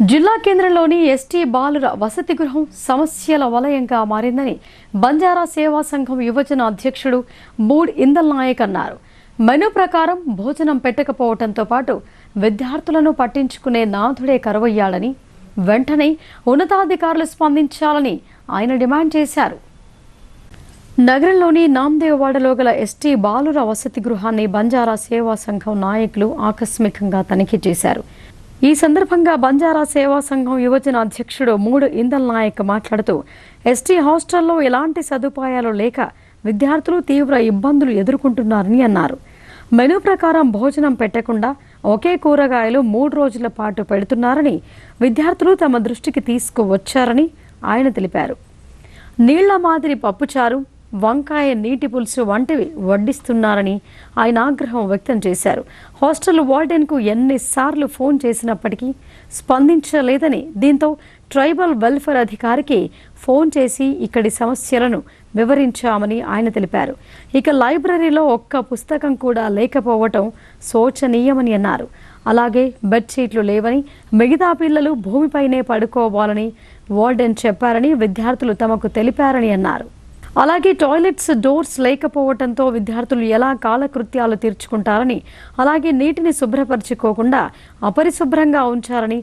జిల్లా కేంద్రంలోని ఎస్టీ బాలుర వసతి గృహం సమస్యల వలయంగా మారిందని బంజారా సేవా సంఘం యువజన అధ్యక్షుడు బూడ్ ఇందల్ నాయక్ అన్నారు. మెను ప్రకారం భోజనం పెట్టకపోవడంతో పాటు విద్యార్థులను పట్టించుకునే నాథుడే కరువయ్యాడని వెంటనే ఉన్నతాధికారులు స్పందించాలని ఆయన డిమాండ్ చేశారు. నగరంలోని నాందేవాడలో గల ఎస్టీ బాలుర వసతి గృహాన్ని బంజారా సేవా సంఘం నాయకులు ఆకస్మికంగా తనిఖీ చేశారు. ఈ సందర్భంగా బంజారా సేవా సంఘం యువజన అధ్యక్షుడు మూడు ఇందల్ నాయక్ మాట్లాడుతూ ఎస్టీ హాస్టల్లో ఎలాంటి సదుపాయాలు లేక విద్యార్థులు తీవ్ర ఇబ్బందులు ఎదుర్కొంటున్నారని అన్నారు. మెనూ ప్రకారం భోజనం పెట్టకుండా ఒకే కూరగాయలు మూడు రోజుల పాటు పెడుతున్నారని విద్యార్థులు తమ దృష్టికి తీసుకువచ్చారని ఆయన తెలిపారు. నీళ్ళ మాదిరి పప్పుచారు వంకాయ నీటి పులుసు వంటివి వడ్డిస్తున్నారని ఆయన ఆగ్రహం వ్యక్తం చేశారు. హాస్టల్ వార్డెన్కు ఎన్నిసార్లు ఫోన్ చేసినప్పటికీ స్పందించలేదని దీంతో ట్రైబల్ వెల్ఫేర్ అధికారికి ఫోన్ చేసి ఇక్కడి సమస్యలను వివరించామని ఆయన తెలిపారు. ఇక లైబ్రరీలో ఒక్క పుస్తకం కూడా లేకపోవటం శోచనీయమని అన్నారు. అలాగే బెడ్షీట్లు లేవని మిగతా పిల్లలు భూమిపైనే పడుకోవాలని వార్డెన్ చెప్పారని విద్యార్థులు తమకు తెలిపారని అన్నారు. అలాగే టాయిలెట్స్ డోర్స్ లేకపోవడంతో విద్యార్థులు ఎలా కాలకృత్యాలు తీర్చుకుంటారని అలాగే నీటిని శుభ్రపరచుకోకుండా అపరిశుభ్రంగా ఉంచారని